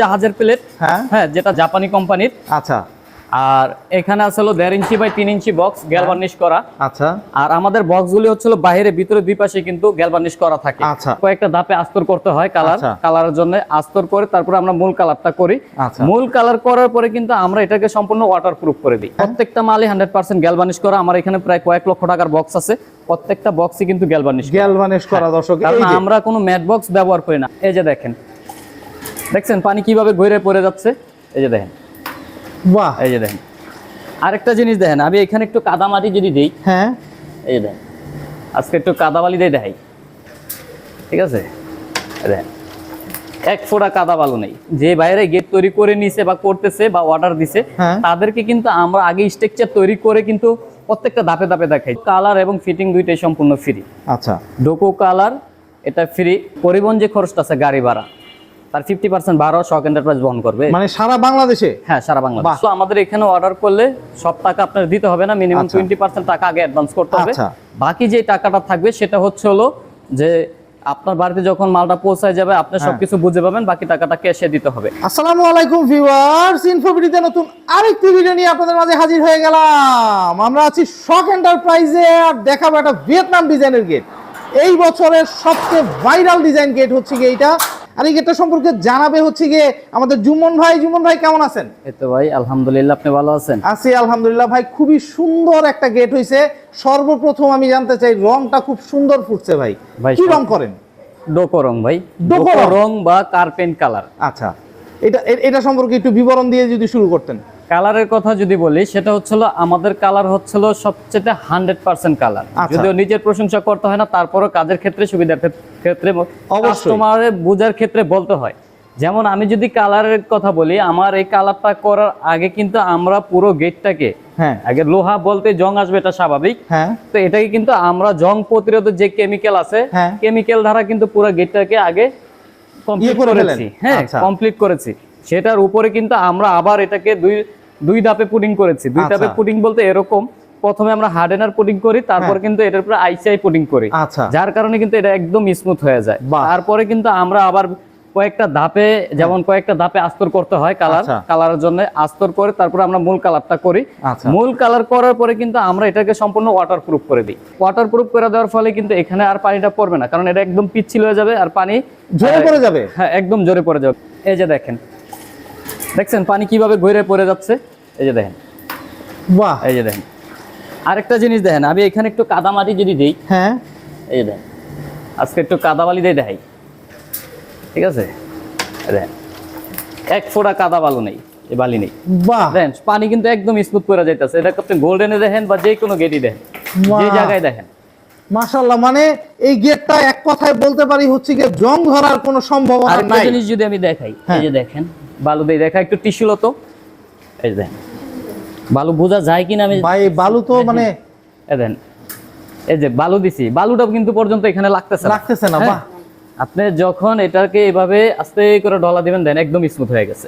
জাহাজের প্লেট হ্যাঁ। হ্যাঁ যেটা জাপানি কোম্পানির। আচ্ছা। আর এখানে আছে হলো দেড় ইঞ্চি বাই তিন ইঞ্চি বক্স গ্যালভার্নিশ করা। আচ্ছা। আর আমাদের বক্সগুলি হচ্ছিল বাইরে ভিতরে দুই পাশে কিন্তু গ্যালভার্নিশ করা থাকে। আচ্ছা। কয়েকটা ধাপে আস্তর করতে হয় কালার। কালারের জন্য আস্তর করে তারপরে আমরা মূল কালারটা করি। আচ্ছা। মূল কালার করার পরে কিন্তু আমরা এটাকে সম্পূর্ণ ওয়াটার প্রুফ করে দিই। প্রত্যেকটা মালই হান্ড্রেড পার্সেন্ট গ্যালভার্নিশ করা। আমার এখানে প্রায় কয়েক লক্ষ টাকার বক্স আছে। প্রত্যেকটা বক্সই কিন্তু গ্যালভার্নিশ গ্যালভানিশ করা দর্শক আমরা কোনো ম্যাট বক্স ব্যবহার করি না। এই যে দেখেন দেখছেন পানি কীভাবে ঘুরে পড়ে যাচ্ছে? এই যে দেখেন। বাহ। এই যে দেখেন। আরেকটা জিনিস দেখেন আমি এখানে একটু কাদামাটি যদি দিই হ্যাঁ। এই দেখেন আজকে একটু কাদাবালি দিয়ে দেখাই। ঠিক আছে? দেখেন এক ফোঁটা কাদা বালু নেই। যে বাইরে গেট তৈরি করে নিছে বা করতেছে বা অর্ডার দিছে হ্যাঁ। তাদেরকে কিন্তু আমরা আগে স্ট্রাকচার তৈরি করে কিন্তু প্রত্যেকটা ধাপে ধাপে দেখাই। কালার এবং ফিটিং দুইটাই সম্পূর্ণ ফ্রি আচ্ছা। ডোকো কালার এটা ফ্রি পরিবহন যে খরচটা আছে গাড়ি ভাড়া। তার ফিফটি পার্সেন্ট ভাড়া শক এন্টারপ্রাইজ বহন করবে। মানে সারা বাংলাদেশে? হ্যাঁ সারা বাংলাদেশ। তো আমাদের এখানে অর্ডার করলে সব টাকা আপনার দিতে হবে না মিনিমাম। টোয়েন্টি পার্সেন্ট টাকা আগে অ্যাডভান্স করতে হবে। আচ্ছা। বাকি যে টাকাটা থাকবে সেটা হচ্ছে হলো যে আপনার বাড়িতে যখন মালটা পৌঁছায় যাবে আপনি হ্যাঁ। সবকিছু বুঝে পাবেন বাকি টাকাটা ক্যাশে দিতে হবে। আসসালামু আলাইকুম ভিউয়ার্স ইনফোবিডিতে নতুন আরেকটি ভিডিও নিয়ে আপনাদের মাঝে হাজির হয়ে গেলাম। আমরা আছি শক এন্টারপ্রাইজে আর দেখাবো একটা ভিয়েতনাম ডিজাইনের গেট এই বছরের সবচেয়ে ভাইরাল ডিজাইন গেট হচ্ছে গিয়ে এইটা। আর এই গেটটা সম্পর্কে জানাবে হচ্ছে গিয়ে আমাদের জুমন ভাই। জুমন ভাই কেমন আছেন? এই তো ভাই আলহামদুলিল্লাহ আপনি ভালো আছেন? আছি আলহামদুলিল্লাহ। ভাই খুবই সুন্দর একটা গেট হইছে। সর্বপ্রথম আমি জানতে চাই রংটা খুব সুন্দর ফুটছে ভাই। ভাই, কি রং করেন? ডোকো রং ভাই। ডোকো? রং? বা কার্পেন্ট কালার। আচ্ছা এটা এটা সম্পর্কে একটু বিবরণ দিয়ে যদি শুরু করতেন। কালারের কথা যদি বলি সেটা হচ্ছিল আমাদের কালার হচ্ছিল সবচেয়ে হান্ড্রেড পার্সেন্ট কালার আচ্ছা। যদিও নিজের প্রশংসা করতে হয় না তারপরও কাজের ক্ষেত্রে সুবিধার ক্ষেত্রে। কাস্টমারের বোঝার ক্ষেত্রে বলতে হয় যেমন আমি যদি কালারের কথা বলি আমার এই কালারটা করার আগে কিন্তু আমরা পুরো গেটটাকে হ্যাঁ আগে লোহা বলতে জং আসবে এটা স্বাভাবিক হ্যাঁ তো এটাকে কিন্তু আমরা জং প্রতিরোধের যে কেমিক্যাল আছে। কেমিক্যাল দ্বারা কিন্তু পুরো গেটটাকে আগে কমপ্লিট ইয়ে করেছি হ্যাঁ আচ্ছা। কমপ্লিট করেছি সেটার উপরে কিন্তু আমরা আবার এটাকে দুই দুই ধাপে পুডিং করেছি। দুই ধাপে আচ্ছা। পুডিং বলতে এরকম প্রথমে আমরা হার্ডেনার পুডিং করি তারপর কিন্তু এটার উপরে আইসিআই পুডিং করি। আচ্ছা। যার কারণে কিন্তু এটা একদম স্মুথ হয়ে যায়। তারপরে কিন্তু আমরা আবার কয়েকটা ধাপে যেমন কয়েকটা ধাপে আস্তর করতে হয় কালার আচ্ছা। কালারের জন্য আস্তর করে তারপরে আমরা মূল কালারটা করি। আচ্ছা। মূল কালার করার পরে কিন্তু আমরা এটাকে সম্পূর্ণ ওয়াটার প্রুফ করে দিই। ওয়াটার প্রুফ করে দেওয়ার ফলে কিন্তু এখানে আর পানিটা পড়বে না কারণ এটা একদম পিচ্ছিল হয়ে যাবে আর পানি ঝরে পড়ে যাবে? হ্যাঁ একদম জোরে পড়ে যাবে। এই যে দেখেন দেখছেন পানি কীভাবে ঘুরে পড়ে যাচ্ছে? এই যে দেখেন। বাহ। এই যে দেখেন। আরেকটা জিনিস দেখেন আমি এখানে একটু কাদামাটি যদি দিই হ্যাঁ। এই যে দেখেন আজকে একটু কাদাবালি দিয়ে দেখাই। ঠিক আছে? দেখেন এক ফোঁটা কাদা বালু নেই এই বালি নেই। বাহ। দেখেন পানি কিন্তু একদম স্মুথ করে যাইতেছে। এটা আপনি গোল্ডেনে দেখেন বা যে কোনো গেটই দেখেন যে জায়গায় দেখেন। মাশাআল্লাহ মানে এই গেটটা এক কথায় বলতে পারি হচ্ছে গিয়ে জং ধরার কোনো সম্ভাবনা আরেকটা নাই। জিনিস যদি আমি দেখাই এই হ্যাঁ। যে দেখেন বালু দিয়ে দেখা একটু টিস্যু তো এই যে দেখেন বালু বোঝা যায় কিনা আমি ভাই বালু তো মানে দেখেন এই যে বালু দিছি বালুটা কিন্তু পর্যন্ত এখানে লাগতেছে। লাগতেছে না হ্যাঁ। বাহ। আপনি যখন এটাকে এভাবে আস্তে করে ডলা দিবেন দেন একদম স্মুথ হয়ে গেছে।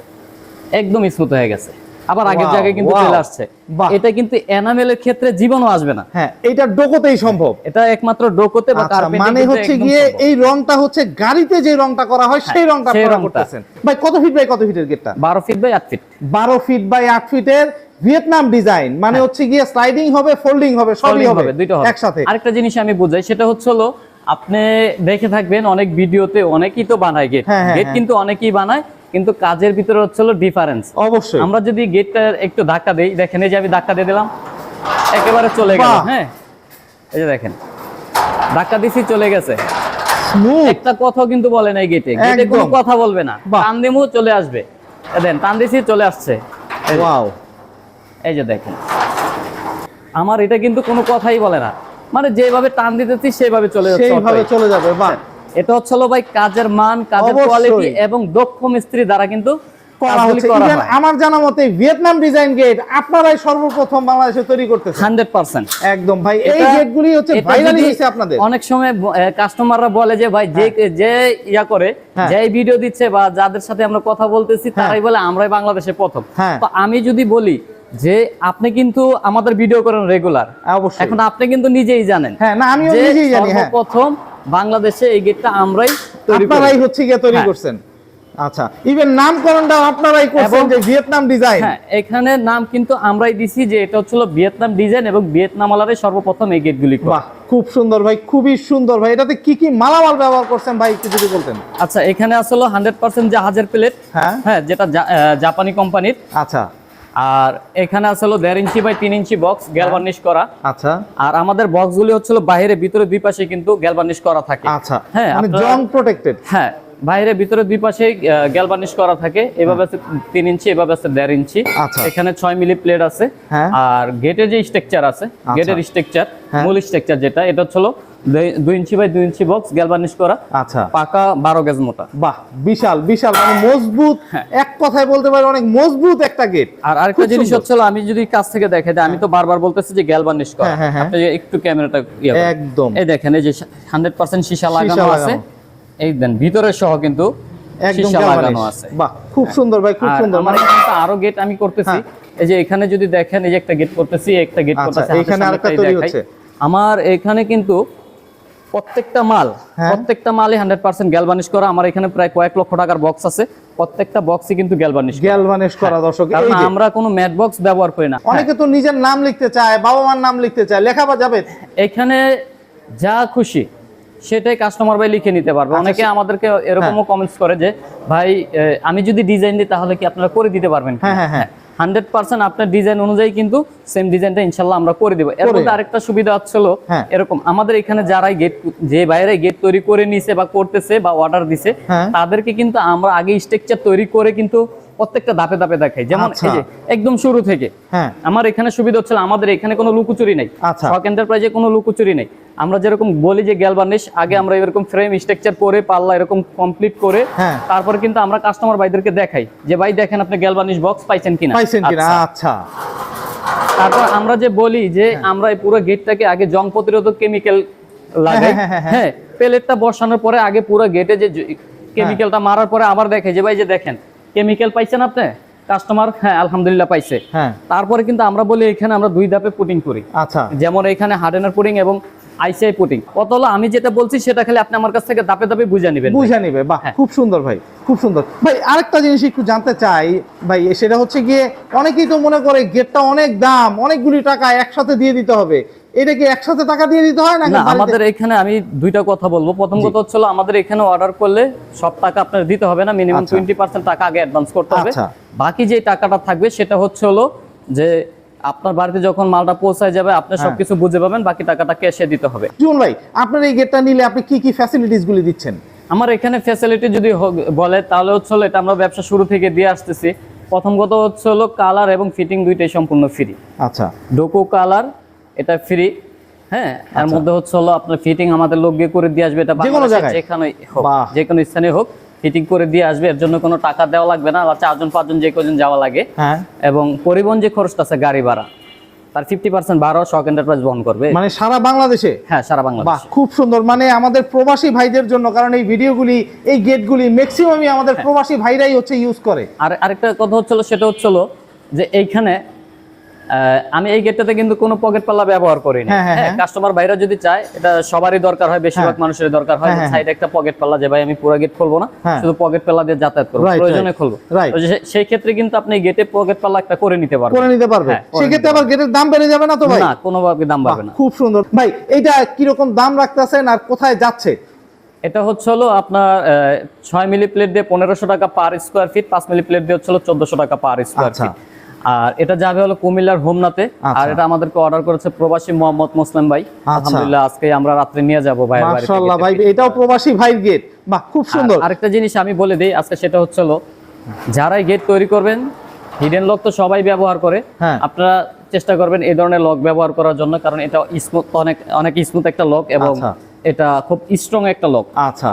একদম স্মুথ হয়ে গেছে। আবার আগের জায়গায় কিন্তু. চলে আসছে। এটা কিন্তু এনামেলের ক্ষেত্রে জীবনও আসবে না। হ্যাঁ এটা ডোকোতেই সম্ভব। এটা একমাত্র ডোকোতে বা আচ্ছা, কার্পেটে মানে হচ্ছে গিয়ে এই রংটা হচ্ছে গাড়িতে যে রংটা করা হয় সেই রংটা আপনারা করতেছেন। ভাই কত ফিট বাই কত ফিটের গেটটা? বারো ফিট বাই আট ফিট বারো ফিট বাই আট ফিটের ভিয়েতনাম ডিজাইন মানে হচ্ছে গিয়ে স্লাইডিং হবে ফোল্ডিং হবে সবই হবে দুইটা হবে। একসাথে। আরেকটা জিনিস আমি বুঝাই সেটা হচ্ছে হলো আপনি দেখে থাকবেন অনেক ভিডিওতে অনেকেই তো বানায় গেট হ্যাঁ, হ্যাঁ, গেট হ্যাঁ। কিন্তু অনেকেই বানায় কিন্তু কাজের ভিতরে হচ্ছে হলো ডিফারেন্স অবশ্যই। আমরা যদি গেটটা একটু ধাক্কা দেই দেখেন এই যে আমি ধাক্কা দিয়ে দিলাম একেবারে চলে গেল হ্যাঁ? এই যে দেখেন ধাক্কা দিছি চলে গেছে। একটা কথা কিন্তু বলে নাই গেটে গেটে কোনো কথা বলবে না। টান দিমু চলে আসবে। দেন টান দিছি চলে আসছে। ওয়াও যে দেখেন। আমার এটা কিন্তু কোনো কথাই বলে না। মানে যেভাবে টান দিতেছি সেভাবে চলে যাচ্ছে সেইভাবে চলে যাবে বাহ। এটা হচ্ছে হলো ভাই কাজের মান কাজের কোয়ালিটি এবং দক্ষ মিস্ত্রি দ্বারা কিন্তু করা হচ্ছে। করা Even হয়। আমার জানা মতে ভিয়েতনাম ডিজাইন গেট আপনারাই সর্বপ্রথম বাংলাদেশে তৈরি করতেছেন। Hundred percent. একদম ভাই এই গেটগুলি হচ্ছে ভাইরালি যদি আপনাদের। অনেক সময় কাস্টমাররা বলে যে ভাই যে যে ইয়া করে হ্যাঁ। যে ভিডিও দিচ্ছে বা যাদের সাথে আমরা কথা বলতেছি তারাই বলে আমরাই বাংলাদেশে প্রথম। হ্যাঁ। তো আমি যদি বলি যে আপনি কিন্তু আমাদের ভিডিও করেন রেগুলার অবশ্যই। এখন আপনি কিন্তু নিজেই জানেন হ্যাঁ না আমিও নিজেই জানি হ্যাঁ। সর্বপ্রথম বাংলাদেশে এই গেটটা আমরাই তৈরি করি আপনারাই হচ্ছে গিয়ে তৈরি হ্যাঁ। করছেন। আচ্ছা ইভেন নামকরণটা আপনারাই করছেন যে ভিয়েতনাম ডিজাইন হ্যাঁ এখানে নাম কিন্তু আমরাই দিছি যে এটা হচ্ছিল ভিয়েতনাম ডিজাইন এবং ভিয়েতনাম আলারে সর্বপ্রথম এই গেটগুলি করা। খুব সুন্দর ভাই খুবই সুন্দর ভাই। এটাতে কি কি মালামাল ব্যবহার করছেন ভাই একটু যদি বলতেন? আচ্ছা এখানে আসলে হান্ড্রেড পার্সেন্ট জাহাজের প্লেট হ্যাঁ। হ্যাঁ যেটা জাপানি কোম্পানির আচ্ছা। আর এখানে আসলে দেড় ইঞ্চি বাই তিন ইঞ্চি বক্স গ্যালভার্নিশ করা। আচ্ছা। আর আমাদের বক্সগুলি হচ্ছিল বাইরে ভিতরে দুই পাশে কিন্তু গ্যালভার্নিশ করা থাকে। আচ্ছা। হ্যাঁ, মানে জং প্রোটেক্টেড হ্যাঁ বাইরে ভিতরে দুই পাশে গ্যালভার্নিশ করা থাকে এভাবে আছে তিন ইঞ্চি এভাবে আছে দেড় ইঞ্চি আচ্ছা। এখানে ছয় মিলি প্লেট আছে হ্যাঁ। আর গেটের যে স্ট্রাকচার আছে গেটের স্ট্রাকচার হ্যাঁ। মূল স্ট্রাকচার যেটা এটা দুই- দুই ইঞ্চি বাই দুই ইঞ্চি বক্স গ্যালভার্নিশ করা আচ্ছা পাকা বারো গেজ মোটা বাহ বিশাল বিশাল মানে মজবুত হ্যাঁ। এক কথায় বলতে পারি অনেক মজবুত একটা গেট আর আরেকটা জিনিস। হচ্ছে আমি যদি কাছ থেকে দেখাই দিই, আমি তো বারবার বলতেছি যে গ্যালভার্নিশ করা হ্যাঁ, হ্যাঁ, হ্যাঁ। আপনি একটু ক্যামেরাটা ইয়ে একদম এই দেখেন এই যে হান্ড্রেড পার্সেন্ট সীসা লাগানো আছে। এই দেন সহ কিন্তু একদম সীসা লাগানো galvanish। আছে। বাহ খুব সুন্দর ভাই খুব সুন্দর। আমার মানে এখানে আরও গেট আমি করতেছি। এই যে এখানে যদি দেখেন এই যে একটা গেট করতেছি একটা গেট আচ্ছা, করতেছি এখানে আরেকটা তৈরি হচ্ছে। আমার এখানে কিন্তু প্রত্যেকটা মাল হ্যাঁ। প্রত্যেকটা মালই হান্ড্রেড পার্সেন্ট করা। আমার এখানে প্রায় কয়েক লক্ষ টাকার বক্স আছে। প্রত্যেকটা বক্সই কিন্তু গ্যালভানিশ গ্যালভানিশ করা দর্শক আমরা কোনো ম্যাট বক্স ব্যবহার করি না। অনেকে তো নিজের নাম লিখতে চায় বাবা মার নাম লিখতে চায় লেখা বা যাবে? এখানে যা খুশি সেটাই কাস্টমার ভাই লিখে নিতে পারবে আচ্ছা, অনেকে আমাদেরকে এরকমও কমেন্টস করে যে ভাই আমি যদি ডিজাইন দিই তাহলে কি আপনারা করে দিতে পারবেন হ্যাঁ, হ্যাঁ, হ্যাঁ। হান্ড্রেড পার্সেন্ট আপনার ডিজাইন অনুযায়ী কিন্তু সেম ডিজাইনটা ইনশাল্লাহ আমরা করে দিব এর। মধ্যে আরেকটা সুবিধা হচ্ছিল হ্যাঁ। এরকম আমাদের এখানে যারাই গেট যে বাইরে গেট তৈরি করে নিছে বা করতেছে বা অর্ডার দিছে হ্যাঁ। তাদেরকে কিন্তু আমরা আগে স্ট্রাকচার তৈরি করে কিন্তু প্রত্যেকটা ধাপে ধাপে দেখাই। যেমন আচ্ছা। এই যে একদম শুরু থেকে হ্যাঁ। আমার এখানে সুবিধা হচ্ছে আমাদের এখানে কোনো লুকোচুরি নেই। আচ্ছা। শক এন্টারপ্রাইজে কোনো লুকোচুরি নেই। আমরা যেরকম বলি যে গ্যালভানিশ আগে আমরা এরকম ফ্রেম স্ট্রাকচার করে পাল্লা এরকম কমপ্লিট করে হ্যাঁ। তারপরে কিন্তু আমরা কাস্টমার ভাইদেরকে দেখাই যে ভাই দেখেন আপনি গ্যালভানিশ বক্স পাইছেন কিনা? পাইছেন কিনা? আচ্ছা। আচ্ছা। তারপর আমরা যে বলি যে আমরা এই পুরো গেটটাকে আগে জং প্রতিরোধক কেমিক্যাল লাগাই। হ্যাঁ, হ্যাঁ, হ্যাঁ, হ্যাঁ। বসানোর পরে আগে পুরো গেটে যে কেমিক্যালটা মারার পরে আবার দেখে যে ভাই যে দেখেন কেমিক্যাল পাইছেন আপনি? কাস্টমার হ্যাঁ আলহামদুলিল্লাহ পাইছে। হ্যাঁ। তারপরে কিন্তু আমরা বলি এখানে আমরা দুই ধাপে পুটিং করি। আচ্ছা। যেমন এখানে হার্ডেনার পুটিং এবং আইসিআই পুটিং কত হলো আমি যেটা বলছি সেটা খালি আপনি আমার কাছ থেকে ধাপে ধাপে বুঝে নেবেন বুঝে নিবে। বাহ হ্যাঁ। খুব সুন্দর ভাই খুব সুন্দর। ভাই আরেকটা জিনিস একটু জানতে চাই ভাই সেটা হচ্ছে গিয়ে অনেকেই তো মনে করে গেটটা অনেক দাম অনেকগুলি টাকা একসাথে দিয়ে দিতে হবে। এটা কি একসাথে টাকা দিয়ে দিতে হয় না আমাদের এখানে আমি দুইটা কথা বলব। প্রথম কথা হচ্ছিল আমাদের এখানে অর্ডার করলে সব টাকা আপনার দিতে হবে না মিনিমাম আচ্ছা। টোয়েন্টি পার্সেন্ট টাকা আগে অ্যাডভান্স করতে হবে। আচ্ছা। বাকি যে টাকাটা থাকবে সেটা হচ্ছে হলো যে আপনার বাড়িতে যখন মালটা পৌঁছায় যাবে আপনি হ্যাঁ। সবকিছু বুঝে পাবেন বাকি টাকাটা ক্যাশে দিতে হবে। জীবন ভাই আপনার এই গেটটা নিলে আপনি কি কি ফ্যাসিলিটিস গুলি দিচ্ছেন? আমার এখানে ফ্যাসিলিটি যদি বলে তাহলে হচ্ছে এটা আমরা ব্যবসা শুরু থেকে দিয়ে আসতেছি। প্রথম কথা হচ্ছে হলো কালার এবং ফিটিং দুইটাই সম্পূর্ণ ফ্রি আচ্ছা। ডোকো কালার এটা ফ্রি হ্যাঁ? এর মধ্যে হচ্ছে হলো আপনার ফিটিং আমাদের লোক গিয়ে করে দিয়ে আসবে এটা? যেখানে হোক যে কোনো স্থানে হোক ফিটিং করে দিয়ে আসবে এর জন্য কোনো টাকা দেওয়া লাগবে না আর চারজন পাঁচজন যে কজন যাওয়া লাগে। হ্যাঁ। এবং পরিবহন যে খরচটা আছে গাড়ি ভাড়া তার ফিফটি পার্সেন্ট ভাড়াও শক এন্টারপ্রাইজ বহন করবে। মানে সারা বাংলাদেশে? হ্যাঁ সারা বাংলাদেশ। বাহ খুব সুন্দর। মানে আমাদের প্রবাসী ভাইদের জন্য কারণ এই ভিডিওগুলি এই গেটগুলি ম্যাক্সিমামই আমাদের হ্যাঁ। প্রবাসী ভাইরাই হচ্ছে ইউজ করে। আর আরেকটা কথা হচ্ছিল সেটা হচ্ছিল যে এইখানে আমি এই গেটটাতে কিন্তু কোনো পকেট পাল্লা ব্যবহার করি না হ্যাঁ, হ্যাঁ, হ্যাঁ হ্যাঁ। কাস্টমার ভাইরা যদি চায় এটা সবারই দরকার হয় বেশিরভাগ হ্যাঁ। মানুষের দরকার হয়। হ্যাঁ, হ্যাঁ, সাইডে একটা পকেট পাল্লা যে ভাই আমি পুরো গেট খুলবো না হ্যাঁ। শুধু পকেট পাল্লা দিয়ে যাতায়াত করব প্রয়োজনে খুলবো। সেই ক্ষেত্রে কিন্তু আপনি গেটে পকেট পাল্লা একটা করে নিতে পারবেন। করে নিতে পারবে। হ্যাঁ, করে সেক্ষেত্রে আবার গেটের দাম বেড়ে যাবে না তো ভাই? না কোনোভাবে দাম বাহ, পাবে না খুব সুন্দর। ভাই এটা কীরকম দাম রাখতেছেন আর কোথায় যাচ্ছে? এটা হচ্ছে হলো আপনার ছয় মিলি প্লেট দিয়ে পনেরোশো টাকা পার স্কোয়ার ফিট পাঁচ মিলি প্লেট দিয়ে হচ্ছে চোদ্দশো টাকা পার স্কোয়ার। ফিট আর এটা যাবে হলো কুমিল্লার হোমনাতে আর আচ্ছা। এটা আমাদেরকে অর্ডার করেছে প্রবাসী মোহাম্মদ মুসলিম ভাই। আলহামদুলিল্লাহ আজকে আমরা রাত্রে নিয়ে যাব ভাই মাশাআল্লাহ ভাই এটাও প্রবাসী ভাইয়ের গেট বাহ খুব সুন্দর। আরেকটা জিনিস আমি বলে দিই আজকে সেটা হচ্ছে হলো যারাই গেট তৈরি করবেন হিডেন লক তো সবাই ব্যবহার করে। হ্যাঁ। আপনারা চেষ্টা করবেন এই ধরনের লক ব্যবহার করার জন্য কারণ এটা স্মুথ অনেক অনেক স্মুথ একটা লক এবং আচ্ছা। এটা খুব স্ট্রং একটা লক আচ্ছা।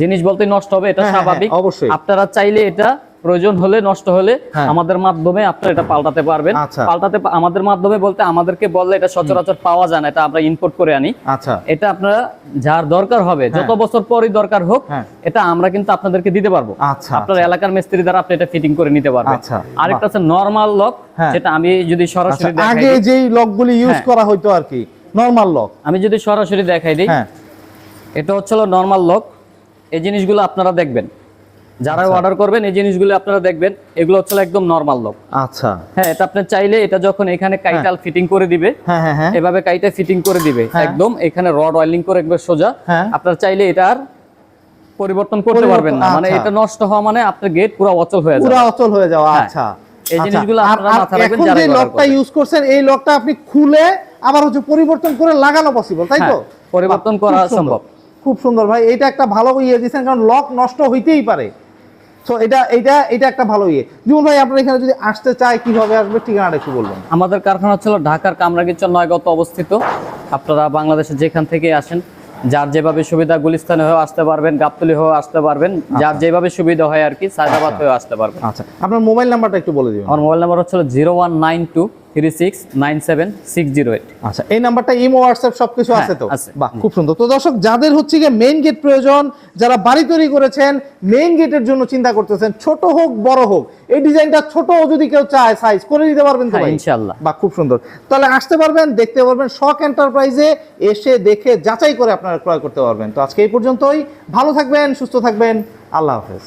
জিনিস বলতে নষ্ট হবে এটা হ্যাঁ, হ্যাঁ, স্বাভাবিক। অবশ্যই। আপনারা চাইলে এটা প্রয়োজন হলে নষ্ট হলে হ্যাঁ। আমাদের মাধ্যমে আপনারা এটা পাল্টাতে পারবেন। আচ্ছা। পাল্টাতে আমাদের মাধ্যমে বলতে আমাদেরকে বললে এটা সচরাচর পাওয়া যায় না এটা আমরা ইম্পোর্ট করে আনি। আচ্ছা। এটা আপনারা যার দরকার হবে যত বছর পরই দরকার হোক হ্যাঁ। এটা আমরা কিন্তু আপনাদেরকে দিতে পারব। আচ্ছা আপনার এলাকার মিস্ত্রি দ্বারা আপনি এটা ফিটিং করে নিতে পারবেন। আরেকটা আছে নরমাল লক হ্যাঁ। যেটা আমি যদি সরাসরি দেখাই আগে যেই লকগুলি ইউজ হ্যাঁ। করা হইতো আর কি নরমাল লক আমি যদি সরাসরি দেখাই দিই হ্যাঁ। এটা হচ্ছে নর্মাল লক এই জিনিসগুলো আপনারা দেখবেন। যারা আচ্ছা। অর্ডার করবেন এই জিনিসগুলো আপনারা দেখবেন এগুলো হচ্ছে একদম নর্মাল লোক আচ্ছা হ্যাঁ এটা আপনি চাইলে এটা যখন এখানে কাইটাল ফিটিং করে দিবে হ্যাঁ হ্যাঁ হ্যাঁ এভাবে কাইটা ফিটিং করে দিবে হ্যাঁ। একদম এখানে রড ওয়েল্ডিং করে একবার সোজা হ্যাঁ। আপনার চাইলে এটার পরিবর্তন করতে পারবেন না মানে আচ্ছা। এটা নষ্ট হওয়া মানে আপনার গেট পুরো অচল হয়ে যাবে পুরো অচল হয়ে যাওয়া হ্যাঁ। আচ্ছা এই আচ্ছা। জিনিসগুলো আর- আপনারা আর মাথায় রাখবেন যারা ব্যবহার লকটা ইউজ করছেন এই লকটা আপনি খুলে আবার হচ্ছে পরিবর্তন করে লাগানো পসিবল তাই তো হ্যাঁ, পরিবর্তন করা সম্ভব। খুব সুন্দর ভাই এটা একটা ভালো ইয়ে দিয়েছেন কারণ লক নষ্ট হইতেই পারে তো এটা এটা এটা একটা ভালো ইয়ে। জীবন ভাই আপনার এখানে যদি আসতে চায় কীভাবে আসবে ঠিকানাটা একটু বলবেন। আমাদের কারখানা ছিল ঢাকার কামরাগিচর নয়গত অবস্থিত। আপনারা বাংলাদেশে যেখান থেকে আসেন যার যেভাবে সুবিধা গুলিস্তানে হয়ে আসতে পারবেন গাবতলি হয়ে আসতে পারবেন যার যেভাবে সুবিধা হয় আর কি সায়দাবাদ হয়ে আসতে পারবেন। আচ্ছা। আপনার মোবাইল নাম্বারটা একটু বলে দিবেন। আমার মোবাইল নাম্বার হচ্ছে zero one nine two three six nine seven six zero eight আচ্ছা এই নাম্বারটা ইমো হোয়াটসঅ্যাপ সবকিছু হ্যাঁ, আছে তো? বাহ খুব সুন্দর। তো দর্শক যাদের হচ্ছে গিয়ে মেইন গেট প্রয়োজন যারা বাড়ি তৈরি করেছেন মেইন গেটের জন্য চিন্তা করতেছেন ছোট হোক বড় হোক এই ডিজাইনটা ছোট যদি কেউ চায় সাইজ করে দিতে পারবেন তো হ্যাঁ, ইনশাআল্লাহ। বাহ খুব সুন্দর। তাহলে আসতে পারবেন দেখতে পারবেন শখ এন্টারপ্রাইজে এসে দেখে যাচাই করে আপনারা ক্রয় করতে পারবেন। তো আজকে এই পর্যন্তই। ভালো থাকবেন সুস্থ থাকবেন। আল্লাহ হাফেজ।